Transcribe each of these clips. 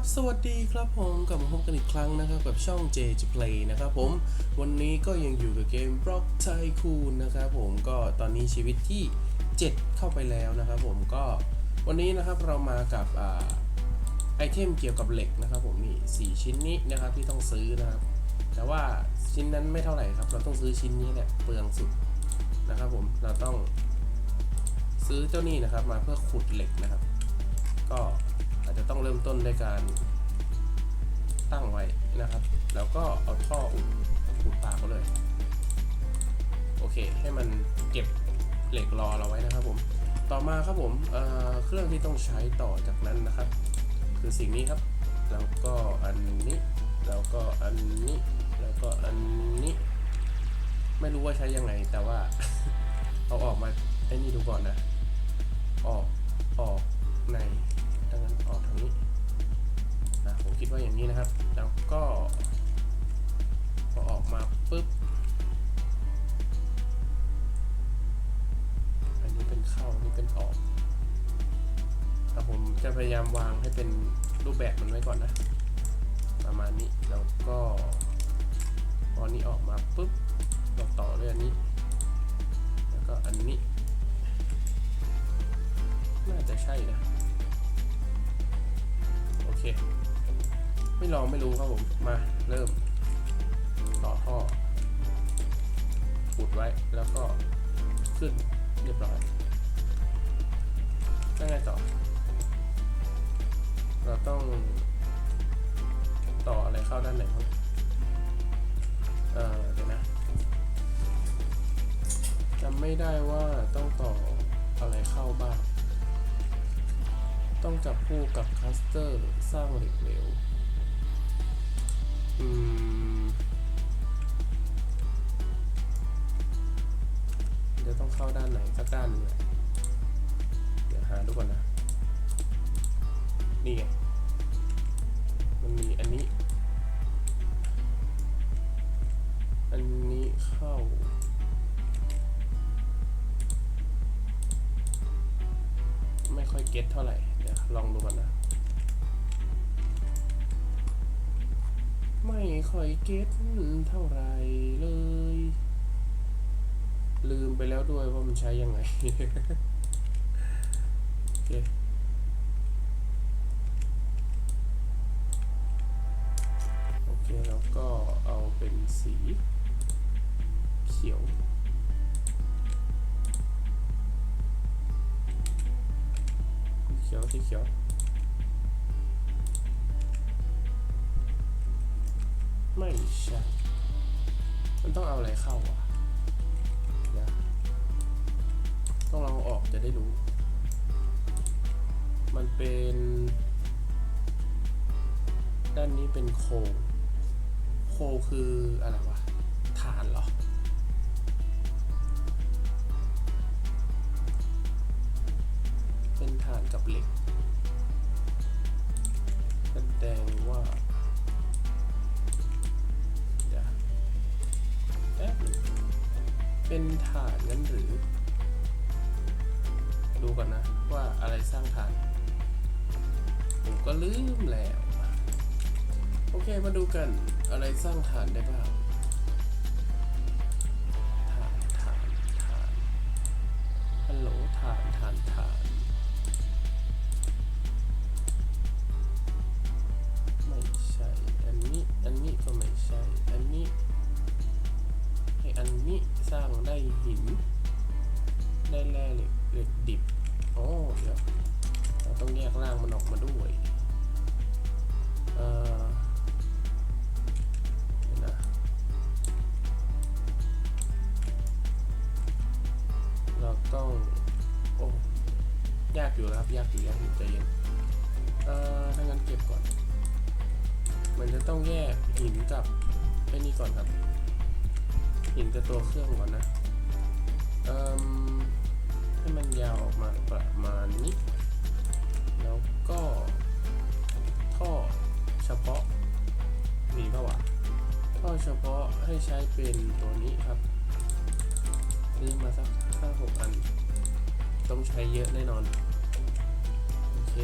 บสวัสดีครับผมกลับมาพบกันอีกครั้งนะครับกับช่อง J J Play นะครับผมวันนี้ก็ยังอยู่กับเกม Block Tycoon นะครับผมก็ตอนนี้ชีวิตที่ 7 เข้าไปแล้วนะครับผมก็วันนี้นะครับเรามากับอไอเทมเกี่ยวกับเหล็กนะครับผมนี่ 4 ชิ้นนี้นะครับที่ต้องซื้อนะครับแต่ว่าชิ้นนั้นไม่เท่าไหร่ครับ เราต้องซื้อชิ้นนี้แหละเปลืองสุดนะครับผมเราต้องซื้อเจ้านี่นะครับมาเพื่อขุดเหล็กนะครับ ก็ อาจจะต้องเริ่มต้นด้วยการตั้งไว้นะครับ แล้วก็เอาท่ออุดอุดปากเขาเลย โอเค ให้มันเก็บเหล็กรอเราไว้นะครับผม ต่อมาครับผมเเครื่องที่ต้องใช้ต่อจากนั้นนะครับ คือสิ่งนี้ครับ แล้วก็อันนี้ แล้วก็อันนี้ แล้วก็อันนี้ ไม่รู้ว่าใช้ยังไง แต่ว่า เอาออกมาไอ้นี่ดูก่อนนะ ออก ออกใน นะผมคิดว่าอย่างนี้นะครับ แล้วก็พอออกมาปุ๊บ อันนี้เป็นเข้านนี้เป็นออกแต่ผมจะพยายามวางให้เป็นรูปแบบมันไว้ก่อนนะ ประมาณนี้ แล้วก็พอนี้ออกมาปุ๊บเราต่อด้วยอันนี้ แล้วก็อันนี้ น่าจะใช่นะโอเค ไม่ลองไม่รู้ครับผม มาเริ่ม ต่อท่ออุดไว้แล้วก็ขึ้นเรียบร้อยแล้วไงต่อ เราต้องต่ออะไรเข้าด้านไหนครับ เออเดี๋ยวนะจำไม่ได้ว่าต้องต่ออะไรเข้าบ้าง ต้องจับคู่กับคลัสเตอร์สร้างเหล็กเหลว เดี๋ยวต้องเข้าด้านไหนสักด้านหนึงเดี๋ยวหาดูก่อนนะ นี่ไง มันมีอันนี้ อันนี้เข้าไม่ค่อยเก็ตเท่าไหร่ เดี๋ยวลองดูก่อนนะ ไม่ค่อยเก็ตเท่าไรเลย ลืมไปแล้วด้วยว่ามันใช้ยังไงโอเคโอเคแล้วก็เอาเป็นสีเขียวสีเขียวสีเขียว ไม่ใช่มันต้องเอาอะไรเข้าอะเดี๋ยวต้องลองออกจะได้รู้ มันเป็น ด้านนี้เป็นโคโคคืออะไรวะฐานเหรอเป็นฐานกับเหล็ก เป็นฐานงั้นหรือ ดูก่อนนะว่าอะไรสร้างฐาน ผมก็ลืมแล้ว โอเคมาดูกันอะไรสร้างฐานได้บ้าง สร้างได้หิน ได้แร่เหล็กเหล็กดิบโอ้เดี๋ยวเราต้องแยกร่างมันออกมาด้วยเอ่อเดี๋ยนะเราต้องโอ้ยากอยู่นะครับยากอยู่ยากอยู่ใจเย็นเอ่อถ้างั้นเก็บก่อน มันจะต้องแยกหินกับไอ้นี่ก่อนครับ หินกับตัวเครื่องก่อนนะให้มันยาวออกมาประมาณนี้ แล้วก็ท่อเฉพาะมีปะวะท่อเฉพาะให้ใช้เป็นตัวนี้ครับซื้อมาสักห้าหกอัน ต้องใช้เยอะแน่นอน โอเค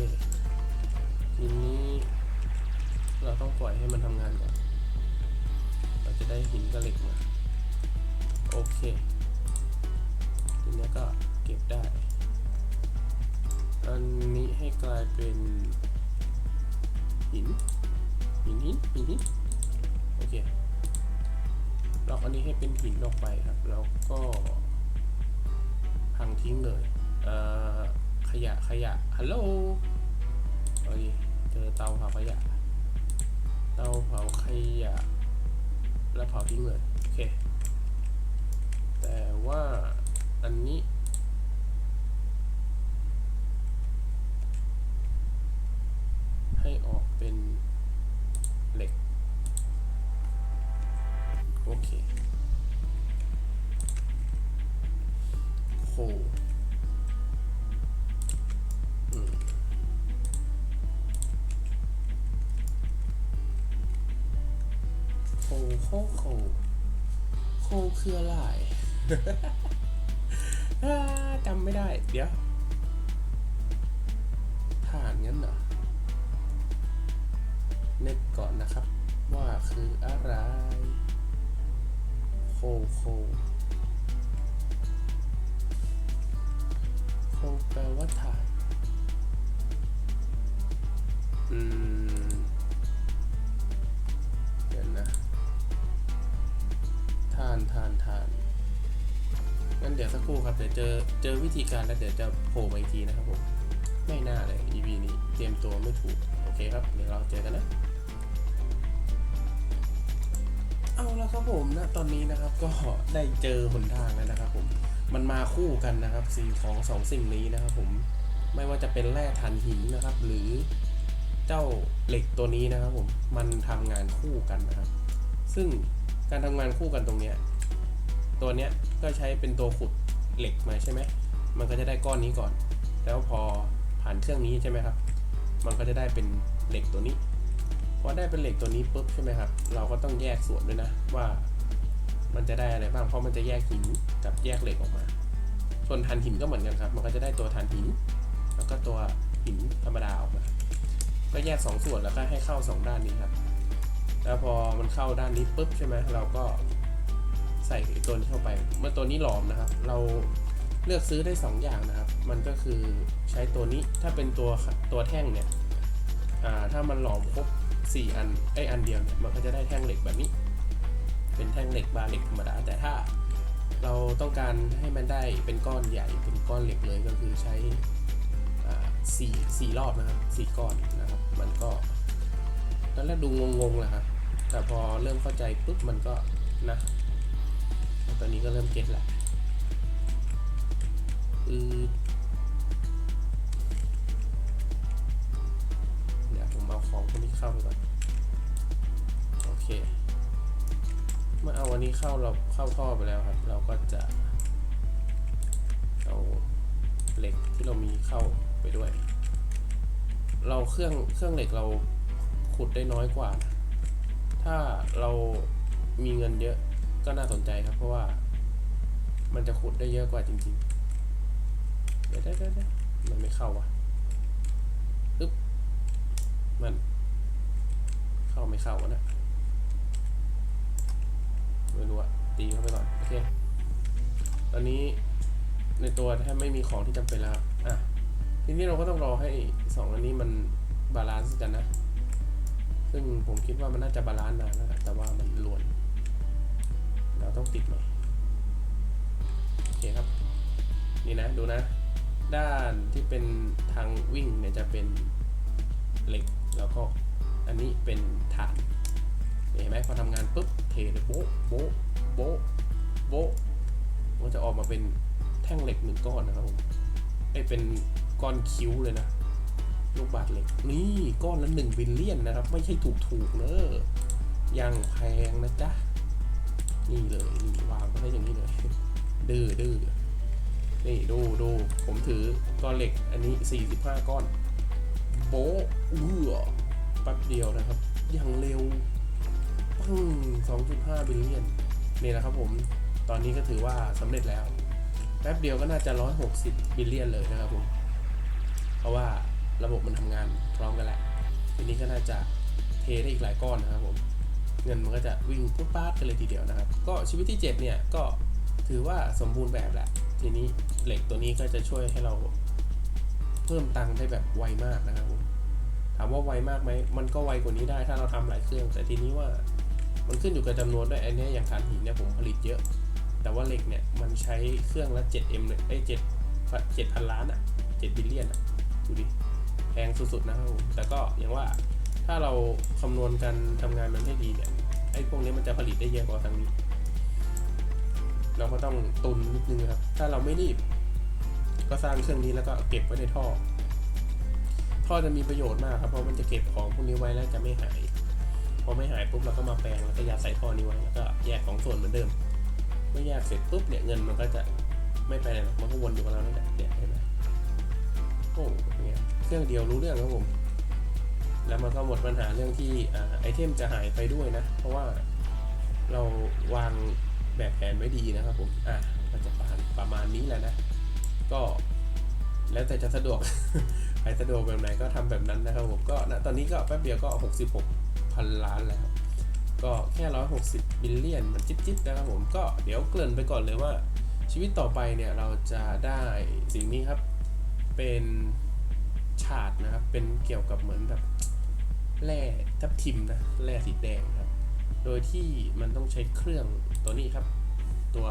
ทีนี้เราต้องปล่อยให้มันทำงานก่อนเราจะได้หินกับเหล็กมา เคทีนี้ก็เก็บได้ อันนี้ให้กลายเป็นหินหินหินหินหินโอเคล็อกอันนี้ให้เป็นหินออกไปครับ แล้วก็พังทิ้งเลย เอ่อ ขยะขยะ ฮัลโหลโอเคเจอเตาเผาขยะ เตาเผาขยะ แล้วเผาทิ้งเลย โอเค ว่าอันนี้ ให้ออกเป็นเหล็ก โอเคโหอืมโคโคโคโคคืออะไร จำไม่ได้ เดี๋ยว ผ่านงั้นเหรอนึกก่อนนะครับ ว่าคืออะไร โคโคโคแปลว่าถ่านอืมเดี๋ยวนะทานทานทาน งั้นเดี๋ยวสักครู่ครับเดี๋ยวเจอเจอวิธีการแล้วเดี๋ยวจะโผล่มาอีกทีนะครับผมไม่น่าเลย EP นี้เตรียมตัวไม่ถูกโอเคครับเดี๋ยวเราเจอกันนะเอาละครับผมนะตอนนี้นะครับก็ได้เจอหนทางแล้วนะครับผมมันมาคู่กันนะครับสิ่งของสองสิ่งนี้นะครับผมไม่ว่าจะเป็นแร่ถ่านหินนะครับ หรือเจ้าเหล็กตัวนี้นะครับผมมันทำงานคู่กันนะครับ ซึ่งการทำงานคู่กันตรงเนี้ย ตัวเนี้ยก็ใช้เป็นตัวขุดเหล็กมาใช่ไหมมันก็จะได้ก้อนนี้ก่อน แล้วพอผ่านเครื่องนี้ใช่ไหมครับ มันก็จะได้เป็นเหล็กตัวนี้ พอได้เป็นเหล็กตัวนี้ปุ๊บใช่ไหมครับ เราก็ต้องแยกส่วนด้วยนะว่ามันจะได้อะไรบ้าง เพราะมันจะแยกหินกับแยกเหล็กออกมา ส่วนถ่านหินก็เหมือนกันครับ มันก็จะได้ตัวถ่านหิน แล้วก็ตัวหินธรรมดาออกมา ก็แยกสองส่วนแล้วก็ให้เข้าสองด้านนี้ครับ แล้วพอมันเข้าด้านนี้ปุ๊บใช่ไหมเราก็ ใส่ไอ้ตัวนี้เข้าไป เมื่อตัวนี้หลอมนะครับ เราเลือกซื้อได้สองอย่างนะครับ มันก็คือใช้ตัวนี้ถ้าเป็นตัวตัวแท่งเนี่ยถ้ามันหลอมครบสี่อันไออันเดียวเนี่ยมันก็จะได้แท่งเหล็กแบบนี้ เป็นแท่งเหล็กบาร์เหล็กธรรมดาแต่ถ้าเราต้องการให้มันได้เป็นก้อนใหญ่เป็นก้อนเหล็กเลยก็คือใช้สี่สี่รอบนะครับสี่ก้อนนะครับ มันก็ตอนแรกดูงงๆแหละครับแต่พอเริ่มเข้าใจปุ๊บมันก็นะ ตอนนี้ก็เริ่มเก็ตและอือเดี๋ยวผมเอาของพวกนี้เข้าไปก่อน โอเค เมื่อเอาวันนี้เข้าเราเข้าท่อไปแล้วครับ เราก็จะ เอาเหล็กที่เรามีเข้าไปด้วย เราเครื่องเครื่องเหล็กเราขุดได้น้อยกว่านะถ้าเรามีเงินเยอะ ก็น่าสนใจครับ เพราะว่า มันจะขุดได้เยอะกว่าจริงๆ เดี๋ยวได้ได้ได้มันไม่เข้าวะอึ๊บมัน เข้าไม่เข้าวะเนะไม่รู้อะตีเข้าไปก่อน โอเค ตอนนี้ในตัวแทบไม่มีของที่จำเป็นแล้วครับ อะ ทีนี้เราก็ต้องรอให้สองอันนี้มันบาลานซ์กันนะ ซึ่งผมคิดว่ามันน่าจะบาลานซ์นานแล้วแหละแต่ว่ามันล้วน เราต้องติดหน่อยโอเคครับ นี่นะดูนะ ด้านที่เป็นทางวิ่งเนี่ยจะเป็นเหล็ก แล้วก็อันนี้เป็นฐาน เห็นไหมพอทำงานปุ๊บเทเลยโบ๊ะโบ๊ะโบ๊ะโบ๊ะมันจะออกมาเป็นแท่งเหล็กหนึ่งก้อนนะครับผมไอเป็นก้อนคิ้วเลยนะลูกบาศก์เหล็ก นี่ก้อนละหนึ่งบิลเลียนนะครับ ไม่ใช่ถูกถูกๆเนอะยังแพงนะจ๊ะ นี่เลยนี่วางไว้ให้อย่างนี้เลย ดื้อดื้อนี่ดูดูผมถือก้อนเหล็กอันนี้ 45 ก้อน โบ๊ะเอื้อแป๊บเดียวนะครับ อย่างเร็วปัง2.5 บิลเลียนนี่นะครับผมตอนนี้ก็ถือว่าสำเร็จแล้ว แป๊บเดียวก็น่าจะ 160 บิลเลียนเลยนะครับผม เพราะว่าระบบมันทำงานพร้อมกันแหละทีนี้ก็น่าจะเทได้อีกหลายก้อนนะครับผม เงินมันก็จะวิ่งปุ๊บป๊าดกันเลยทีเดียวนะครับ ก็ชีวิตที่ 7 เนี่ยก็ถือว่าสมบูรณ์แบบแหละ ทีนี้เหล็กตัวนี้ก็จะช่วยให้เราเพิ่มตังค์ได้แบบไวมากนะครับถามว่าไวมากไหมมันก็ไวกว่านี้ได้ถ้าเราทำหลายเครื่อง แต่ทีนี้ว่ามันขึ้นอยู่กับจำนวนด้วยอันนี้อย่างถ่านหินเนี่ยผมผลิตเยอะ แต่ว่าเหล็กเนี่ยมันใช้เครื่องละ 7M เลยไอ้เจ็ดเจ็ดพันล้านอะ7บิลเลียนอะดูดิแพงสุดๆนะครับผมแต่ก็อย่างว่า ถ้าเราคำนวณการทำงานมันให้ดีเนี่ยไอ้พวกนี้มันจะผลิตได้เยอะกว่าทางนี้ เราก็ต้องตุนนิดนึงครับ ถ้าเราไม่รีบ ก็สร้างเครื่องนี้แล้วก็เก็บไว้ในท่อ ท่อจะมีประโยชน์มากครับ เพราะมันจะเก็บของพวกนี้ไว้แล้วจะไม่หาย พอไม่หายปุ๊บเราก็มาแปลงแล้วก็ยัดใส่ท่อนี้ไว้แล้วก็แยกของส่วนเหมือนเดิม เมื่อแยกเสร็จปุ๊บเนี่ยเงินมันก็จะไม่ไปไหนมันก็วนอยู่กับเรานั่นแหละเนี่ยเห็นไหมโอ้เนี่ยเครื่องเดียวรู้เรื่องครับผม แล้วมันก็หมดปัญหาเรื่องที่อไอเทมจะหายไปด้วยนะ เพราะว่าเราวางแบบแผนไว้ดีนะครับผม อะมันจะประมาณประมาณนี้แหละนะ ก็แล้วแต่จะสะดวก ใครสะดวกแบบไหนก็ทำแบบนั้นนะครับผม ก็ณตอนนี้ก็แป๊บเดียวก็ 66พันล้านแล้ว ก็แค่ 160บิลเลียนมันจิ๊บๆนะครับผม ก็เดี๋ยวเกริ่นไปก่อนเลยว่า ชีวิตต่อไปเนี่ยเราจะได้สิ่งนี้ครับ เป็นฉาดนะครับ เป็นเกี่ยวกับเหมือนแบบ แร่ทับทิมนะแร่สีแดงครับ โดยที่มันต้องใช้เครื่องตัวนี้ครับ ตัว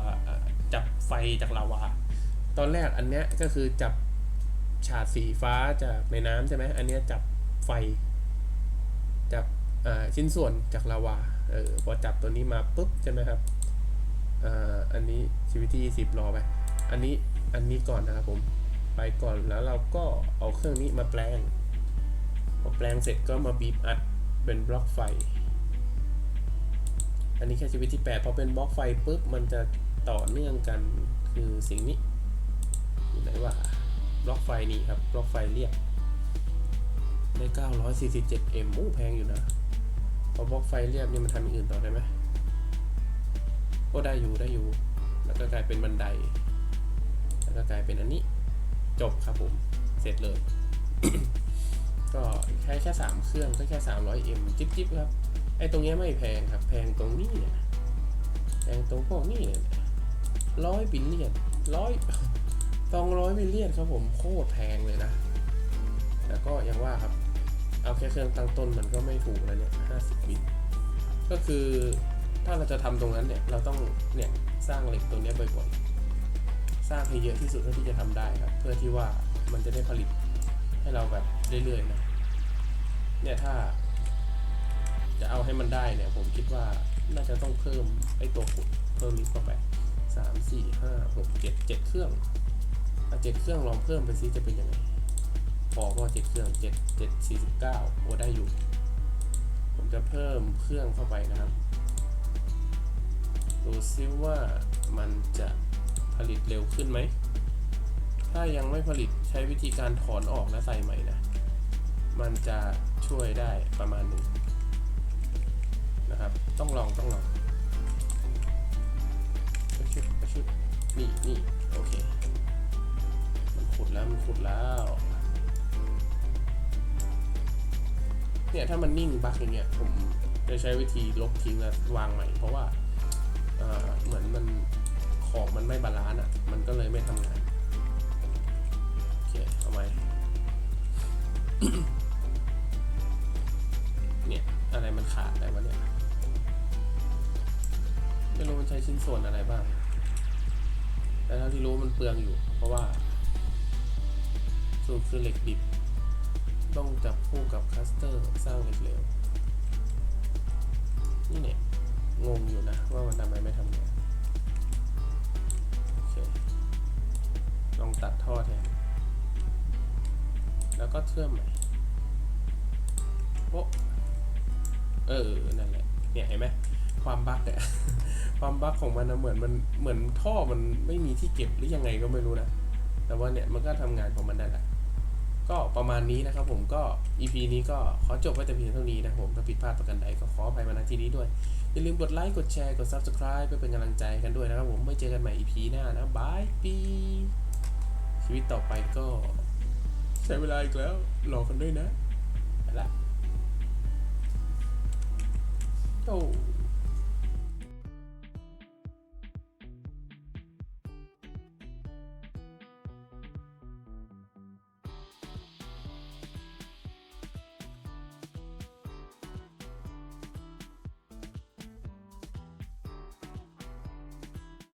จับไฟจากลาวา ตอนแรกอันเนี้ยก็คือจับฉาดสีฟ้าจากในน้ำใช่ไหมอันเนี้ยจับไฟ จับชิ้นส่วนจากลาวาเออพอจับตัวนี้มาปุ๊บใช่ไหมครับอันนี้ชีวิตที่สิบรอไป อันนี้อันนี้ก่อนนะครับผม ไปก่อนแล้วเราก็เอาเครื่องนี้มาแปลง อแปลงเสร็จก็มาบีบอัดเป็นบล็อกไฟ อันนี้แค่ชีวิตที่8พอเป็นบล็อกไฟปุ๊บมันจะต่อเนื่องกันคือสิ่งนี้อยู่ไหนว่าบล็อกไฟนี่ครับบล็อกไฟเรียกได้ 947M โอ้แพงอยู่นะ พอบล็อกไฟเรียบนี่มันทำอย่างอื่นต่อได้ไหมก็ได้อยู่ได้อยู่ แล้วก็กลายเป็นบันได แล้วก็กลายเป็นอันนี้ จบครับผม เสร็จเลย ก็ใช้แค่สามเครื่องก็แค่สามร้อยเอ็มจิ๊บจิ๊บครับ ไอ้ตรงเนี้ยไม่แพงครับ แพงตรงนี้เนี่ยแพงตรงพวกนี้เนี่ยร้อยบิลเลียนร้อยสองร้อยบิลเลียนครับผมโคตรแพงเลยนะ แต่ก็ยังว่าครับ เอาแค่เครื่องตั้งต้นมันก็ไม่ถูกแล้วเนี่ยห้าสิบบิตก็คือถ้าเราจะทำตรงนั้นเนี่ย เราต้องเนี่ยสร้างเหล็กตัวเนี้ยบ่อยๆ สร้างให้เยอะที่สุดเท่าที่จะทำได้ครับ เพื่อที่ว่ามันจะได้ผลิต ให้เราแบบเรื่อยๆนะเนี่ยถ้า จะเอาให้มันได้เนี่ย ผมคิดว่าน่าจะต้องเพิ่มไอ้ตัวขุดเพิ่มนี้เข้าไปสามสี่ห้าหกเจ็ดเจ็ดเครื่องเอาเจ็ดเครื่องลองเพิ่มไปซิจะเป็นยังไงพอก็เจ็ดเครื่องเจ็ดเจ็ดสี่สิบเก้าโอ้ได้อยู่ ผมจะเพิ่มเครื่องเข้าไปนะครับดูซิว่ามันจะผลิตเร็วขึ้นไหม ถ้ายังไม่ผลิตใช้วิธีการถอนออกและใส่ใหม่นะ มันจะช่วยได้ประมาณหนึ่งนะครับ ต้องลองต้องลองไปชุดไปชุดนี่นี่โอเค มันขุดแล้วมันขุดแล้ว เนี่ยถ้ามันนิ่งบักอย่างเงี้ยผมจะใช้วิธีลบทิ้งแล้ววางใหม่ เพราะว่าเอ่อเหมือนมันของมันไม่บาลานซ์อะ มันก็เลยไม่ เนี่ย อะไรมันขาดอะไรวะเนี่ยไม่รู้มันใช้ชิ้นส่วนอะไรบ้าง แต่เท่าที่รู้มันเปลืองอยู่ เพราะว่า สูตรคือเหล็กดิบ ต้องจับคู่กับคัสเตอร์สร้างเหล็กเหลวนี่เนี่ย งงอยู่นะ ว่ามันทำไมไม่ทำงานโอเค ลองตัดท่อแทน แล้วก็เชื่อมใหม่โป๊ะเออ นั่นแหละ เนี่ยเห็นไหมความบั๊กเนี่ยความบั๊กของมันนะเหมือนมันเหมือนท่อมันไม่มีที่เก็บหรือยังไงก็ไม่รู้นะ แต่ว่าเนี่ยมันก็ทำงานของมันได้แหละก็ประมาณนี้นะครับผมก็ EP นี้ก็ขอจบไว้แต่เพียงเท่านี้นะผมถ้าผิดพลาดประการใดก็ขออภัยมาณที่นี้ด้วย อย่าลืมกดไลค์กดแชร์กด Subscribe เพื่อเป็นกำลังใจกันด้วยนะครับผมไม่เจอกันใหม่ EP หน้านะบายปีชีวิตต่อไปก็ ใช้เวลาอีกแล้วหลอกกันด้วยนะไปละโอ้